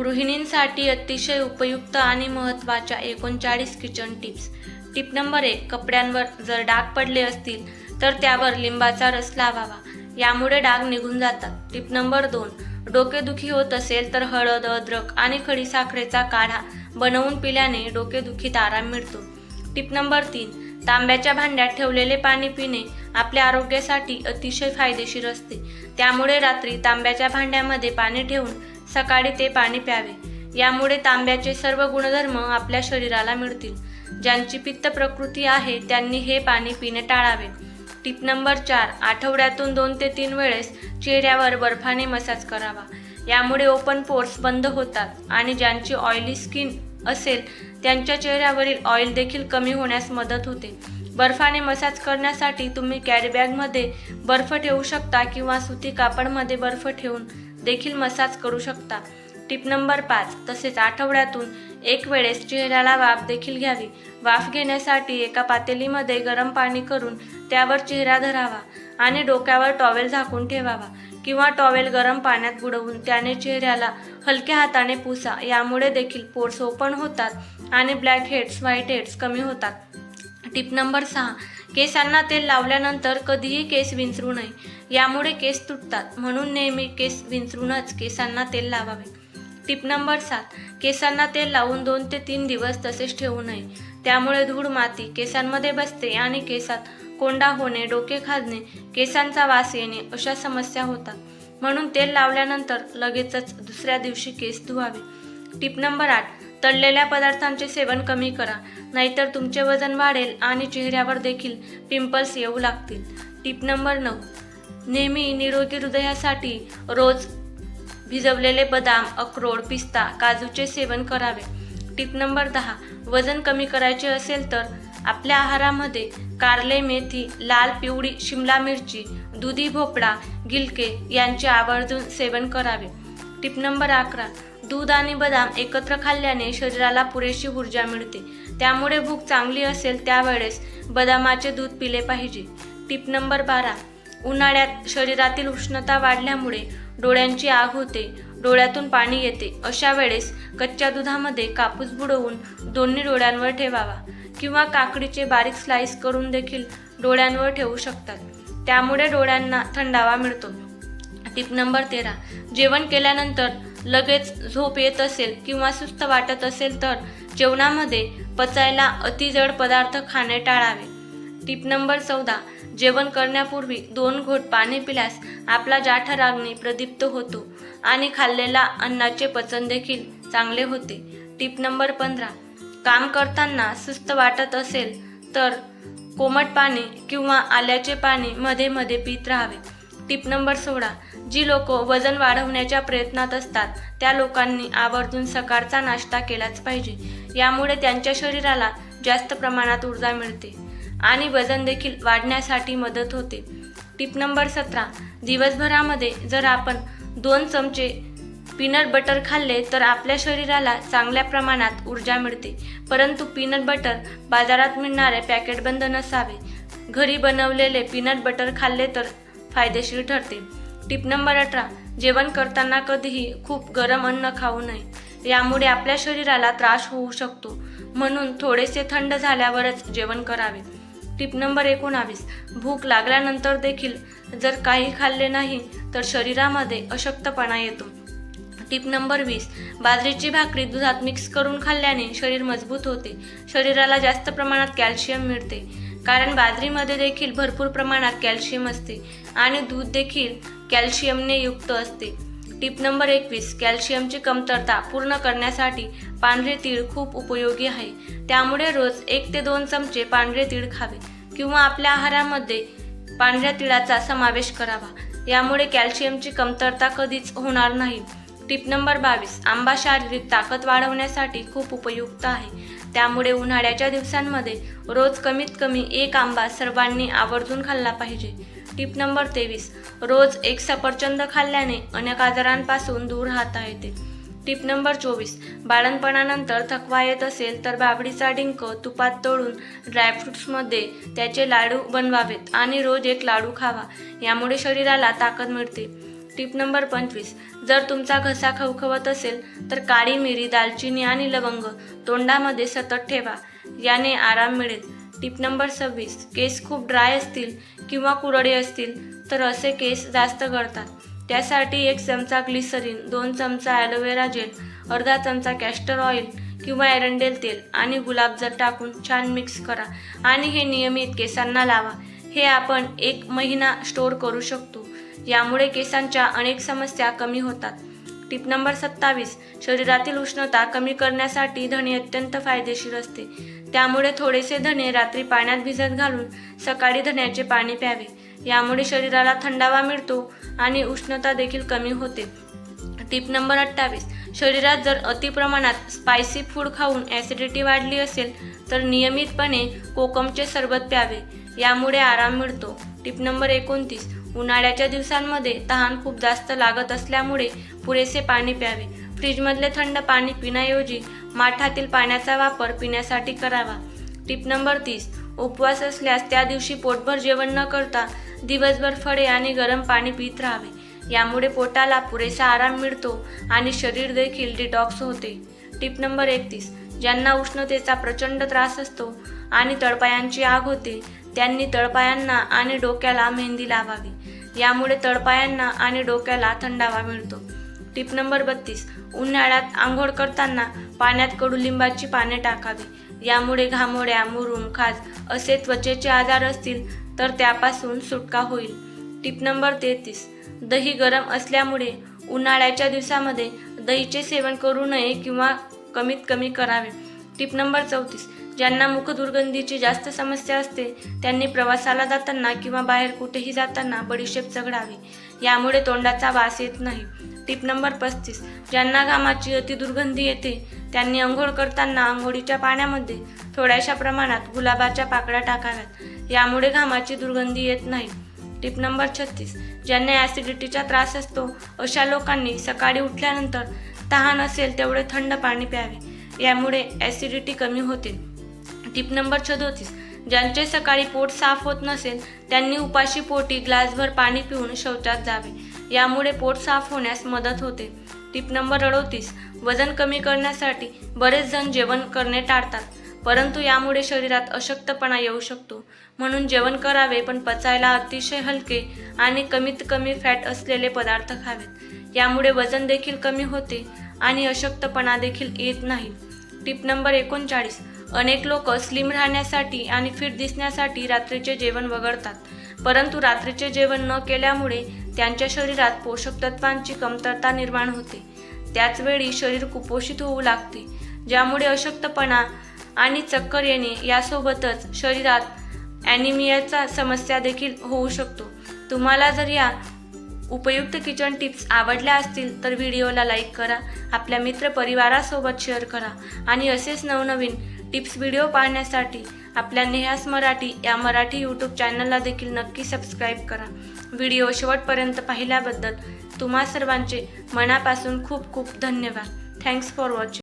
गृहिणींसाठी अतिशय उपयुक्त आणि महत्त्वाच्या एकोणचाळीस किचन टिप्स टिप नंबर एक कपड्यांवर जर डाग पडले असतील तर त्यावर लिंबाचा रस लावावा. यामुळे डाग निघून जातात. टिप नंबर दोन डोकेदुखी होत असेल तर हळद अद्रक आणि खडीसाखरेचा काढा. बनवून पिल्याने डोकेदुखीत आराम मिळतो. टिप नंबर तीन तांब्याच्या भांड्यात ठेवलेले पाणी पिणे आपल्या आरोग्यासाठी अतिशय फायदेशीर असते. त्यामुळे रात्री तांब्याच्या भांड्यामध्ये पाणी ठेवून सकाळी ते पाणी प्यावे. यामुळे तांब्याचे सर्व गुणधर्म आपल्या शरीराला मिळतील. ज्यांची पित्त प्रकृती आहे त्यांनी हे पाणी पिणे टाळावे. टिप नंबर चार आठवड्यातून दोन ते तीन वेळेस चेहऱ्यावर बर्फाने मसाज करावा. यामुळे ओपन पोर्स बंद होतात आणि ज्यांची ऑइली स्किन असेल त्यांच्या चेहऱ्यावरील ऑइल देखील कमी होण्यास मदत होते. बर्फाने मसाज करण्यासाठी तुम्ही कॅरीबॅगमध्ये बर्फ ठेवू शकता किंवा सुती कापडमध्ये बर्फ ठेवून देखील मसाज करू शकता. टिप नंबर पाच. तसेच आठवड्यातून एक वेळेस चेहऱ्याला वाफ देखील घ्यावी. वाफ घेण्यासाठी एका पातेलीमध्ये गरम पाणी करून त्यावर चेहरा धरावा आणि डोक्यावर टॉवेल झाकून ठेवावा किंवा टॉवेल गरम पाण्यात बुडवून त्याने चेहऱ्याला हलक्या हाताने पुसा. यामुळे देखील पोर्स ओपन होतात आणि ब्लॅक हेड्स व्हाईट हेड्स कमी होतात. टिप नंबर सहा केसांना तेल लावल्यानंतर कधीही केस विंचरू नये. यामुळे केस तुटतात. म्हणून नेहमी केस विंचरूनच केसांना तेल लावावे. टिप नंबर सात केसांना तेल लावून दोन ते तीन दिवस तसेच ठेवू नये. त्यामुळे धूळ माती केसांमध्ये बसते आणि केसात कोंडा होणे डोके खाजणे केसांचा वास येणे अशा समस्या होतात. म्हणून तेल लावल्यानंतर लगेचच दुसऱ्या दिवशी केस धुवावे. टिप नंबर आठ तळलेल्या पदार्थांचे सेवन कमी करा. नाहीतर तुमचे वजन वाढेल आणि चेहऱ्यावर देखील पिंपल्स येऊ लागतील. टिप नंबर नऊ. नेहमी निरोगी हृदयासाठी रोज भिजवलेले बदाम अक्रोड पिस्ता काजूचे सेवन करावे. टिप नंबर दहा. वजन कमी करायचे असेल तर आपल्या आहारामध्ये कारले मेथी लाल पिवळी शिमला मिरची दुधी भोपळा गिलके यांचे आवर्जून सेवन करावे. टिप नंबर अकरा. दूध आणि बदाम एकत्र खाल्ल्याने शरीराला पुरेशी ऊर्जा मिळते. त्यामुळे भूक चांगली असेल त्यावेळेस बदामाचे दूध पिले पाहिजे. टिप नंबर बारा. उन्हाळ्यात शरीरातील उष्णता वाढल्यामुळे डोळ्यांची आग होते डोळ्यातून पाणी येते. अशा वेळेस कच्च्या दुधामध्ये कापूस बुडवून दोन्ही डोळ्यांवर ठेवावा किंवा काकडीचे बारीक स्लाइस करून देखील डोळ्यांवर ठेवू शकतात. त्यामुळे डोळ्यांना थंडावा मिळतो. टिप नंबर तेरा. जेवण केल्यानंतर लगेच झोप येत असेल किंवा सुस्त वाटत असेल तर जेवणामध्ये पचायला अतिजड पदार्थ खाणे टाळावे. टिप नंबर चौदा. जेवण करण्यापूर्वी दोन घोट पाणी पिल्यास आपला जाठराग्नी प्रदीप्त होतो आणि खाल्लेला अन्नाचे पचन देखील चांगले होते. टिप नंबर पंधरा. काम करताना सुस्त वाटत असेल तर कोमट पाणी किंवा आल्याचे पाणी मध्ये मध्ये पित राहावे. टिप नंबर सोळा. जी लोक वजन वाढवण्याच्या प्रयत्नात असतात त्या लोकांनी आवर्जून सकाळचा नाश्ता केलाच पाहिजे. यामुळे त्यांच्या शरीराला जास्त प्रमाणात ऊर्जा मिळते आणि वजन देखील वाढण्यासाठी मदत होते. टिप नंबर सतरा. दिवसभरामध्ये जर आपण दोन चमचे पीनट बटर खाल्ले तर आपल्या शरीराला चांगल्या प्रमाणात ऊर्जा मिळते. परंतु पीनट बटर बाजारात मिळणारे पॅकेट बंद नसावे. घरी बनवलेले पीनट बटर खाल्ले तर फायदेशीर ठरते. टिप नंबर अठरा जेवण करताना कधीही खूप गरम अन्न खाऊ नये. यामुळे आपल्या शरीराला त्रास होऊ शकतो. म्हणून थोडेसे थंड झाल्यावरच जेवण करावे. टिप नंबर एकोणावीस भूक लागल्यानंतर देखील जर काही खाल्ले नाही तर शरीरामध्ये अशक्तपणा येतो. टिप नंबर वीस बाजरीची भाकरी दुधात मिक्स करून खाल्ल्याने शरीर मजबूत होते. शरीराला जास्त प्रमाणात कॅल्शियम मिळते. कारण बाजरीमध्ये देखील भरपूर प्रमाणात कॅल्शियम असते आणि दूध देखील कॅल्शियमने युक्त असते. टिप नंबर एकवीस कॅल्शियमची कमतरता पूर्ण करण्यासाठी पांढरे तीळ खूप उपयोगी आहे. त्यामुळे रोज एक ते दोन चमचे पांढरे तीळ खावे किंवा आपल्या आहारामध्ये पांढऱ्या तिळाचा समावेश करावा. यामुळे कॅल्शियमची कमतरता कधीच होणार नाही. टिप नंबर बावीस आंबा शारीरिक ताकद वाढवण्यासाठी खूप उपयुक्त आहे. त्यामुळे उन्हाळ्याच्या दिवसांमध्ये रोज कमीत कमी एक आंबा सर्वांनी आवर्जून खाल्ला पाहिजे. टिप नंबर तेवीस. रोज एक सफरचंद खाल्ल्याने अनेक आजारांपासून दूर राहता येते. टिप नंबर चोवीस. बाळणपणानंतर थकवा येत असेल तर बाबडीचा डिंक तुपात तळून ड्रायफ्रुट्समध्ये त्याचे लाडू बनवावेत आणि रोज एक लाडू खावा. यामुळे शरीराला ताकद मिळते. टिप नंबर पंचवीस. जर तुमचा घसा खवखवत असेल तर काळी मिरी दालचिनी आणि लवंग तोंडामध्ये सतत ठेवा. याने आराम मिळेल. टिप नंबर सव्वीस. केस खूप ड्राय असतील किंवा कुरडे असतील तर असे केस जास्त गळतात. त्यासाठी एक चमचा ग्लिसरीन दोन चमचा ॲलोवेरा जेल अर्धा चमचा कॅस्टर ऑइल किंवा एरंडेल तेल आणि गुलाबजल टाकून छान मिक्स करा आणि हे नियमित केसांना लावा. हे आपण एक महिना स्टोअर करू शकतो. यामुळे केसांच्या अनेक समस्या कमी होतात. टिप नंबर सत्तावीस शरीरातील उष्णता कमी करण्यासाठी धणे अत्यंत फायदेशीर असते. त्यामुळे थोडेसे धणे रात्री पाण्यात भिजत घालून सकाळी धण्याचे पाणी प्यावे. यामुळे शरीराला थंडावा मिळतो आणि उष्णता देखील कमी होते. टिप नंबर अठ्ठावीस शरीरात जर अतिप्रमाणात स्पायसी फूड खाऊन ॲसिडिटी वाढली असेल तर नियमितपणे कोकमचे सरबत प्यावे. यामुळे आराम मिळतो. टिप नंबर एकोणतीस उन्हाळ्याच्या दिवसांमध्ये तहान खूप जास्त लागत असल्यामुळे पुरेसे पाणी प्यावे. फ्रीजमधले थंड पाणी पिण्याऐवजी माठातील पाण्याचा वापर पिण्यासाठी करावा. टिप नंबर तीस. उपवास असल्यास त्या दिवशी पोटभर जेवण न करता दिवसभर फळे आणि गरम पाणी पित राहावे. यामुळे पोटाला पुरेसा आराम मिळतो आणि शरीर देखील डिटॉक्स होते. टिप नंबर एकतीस. ज्यांना उष्णतेचा प्रचंड त्रास असतो आणि तळपायांची आग होते त्यांनी तळपायांना आणि डोक्याला मेहंदी लावावी. यामुळे तळपायांना आणि डोक्याला थंडावा मिळतो. टिप नंबर बत्तीस. उन्हाळ्यात आंघोळ करताना पाण्यात कडुलिंबाची पाने टाकावी. यामुळे घामोड्या मुरूम खाज असे त्वचेचे आजार असतील तर त्यापासून सुटका होईल. टिप नंबर तेहतीस. दही गरम असल्यामुळे उन्हाळ्याच्या दिवसामध्ये दहीचे सेवन करू नये किंवा कमीत कमी करावे. टिप नंबर चौतीस. ज्यांना मुखदुर्गंधीची जास्त समस्या असते त्यांनी प्रवासाला जाताना किंवा बाहेर कुठेही जाताना बडीशेप चघडावी यामुळे तोंडाचा वास येत नाही. टिप नंबर पस्तीस. ज्यांना घामाची अतिदुर्गंधी येते त्यांनी आंघोळ करताना आंघोळीच्या पाण्यामध्ये थोड्याशा प्रमाणात गुलाबाच्या पाकळ्या टाकाव्यात. यामुळे घामाची दुर्गंधी येत नाही. टिप नंबर छत्तीस. ज्यांना ॲसिडिटीचा त्रास असतो अशा लोकांनी सकाळी उठल्यानंतर तहान असेल तेवढे थंड पाणी प्यावे. यामुळे ॲसिडिटी कमी होते. टिप नंबर चौतीस ज्यांचे सकाळी पोट साफ होत नसेल त्यांनी उपाशी पोटी ग्लासभर पाणी पिऊन शौचात जावे. यामुळे पोट साफ होण्यास मदत होते. टिप नंबर अडोतीस. वजन कमी करण्यासाठी बरेच जण जेवण करणे टाळतात परंतु यामुळे शरीरात अशक्तपणा येऊ शकतो. म्हणून जेवण करावे पण पचायला अतिशय हलके आणि कमीत कमी फॅट असलेले पदार्थ खावेत. यामुळे वजन देखील कमी होते आणि अशक्तपणा देखील येत नाही. टिप नंबर एकोणचाळीस. अनेक लोक स्लिम राहण्यासाठी आणि फिट दिसण्यासाठी रात्रीचे जेवण वगळतात. परंतु रात्रीचे जेवण न केल्यामुळे त्यांच्या शरीरात पोषक तत्वांची कमतरता निर्माण होते. त्याचवेळी शरीर कुपोषित होऊ लागते ज्यामुळे अशक्तपणा आणि चक्कर येणे यासोबतच शरीरात ॲनिमियाचा समस्या देखील होऊ शकतो. तुम्हाला जर या उपयुक्त किचन टिप्स आवडल्या असतील तर व्हिडिओला लाईक करा आपल्या मित्रपरिवारासोबत शेअर करा आणि असेच नवनवीन टिप्स व्हिडिओ पाहण्यासाठी आपल्या नेहास मराठी या मराठी यूट्यूब चॅनलला देखील नक्की सबस्क्राईब करा. व्हिडिओ शेवटपर्यंत पाहिल्याबद्दल तुम्हा सर्वांचे मनापासून खूप खूप धन्यवाद. Thanks for watching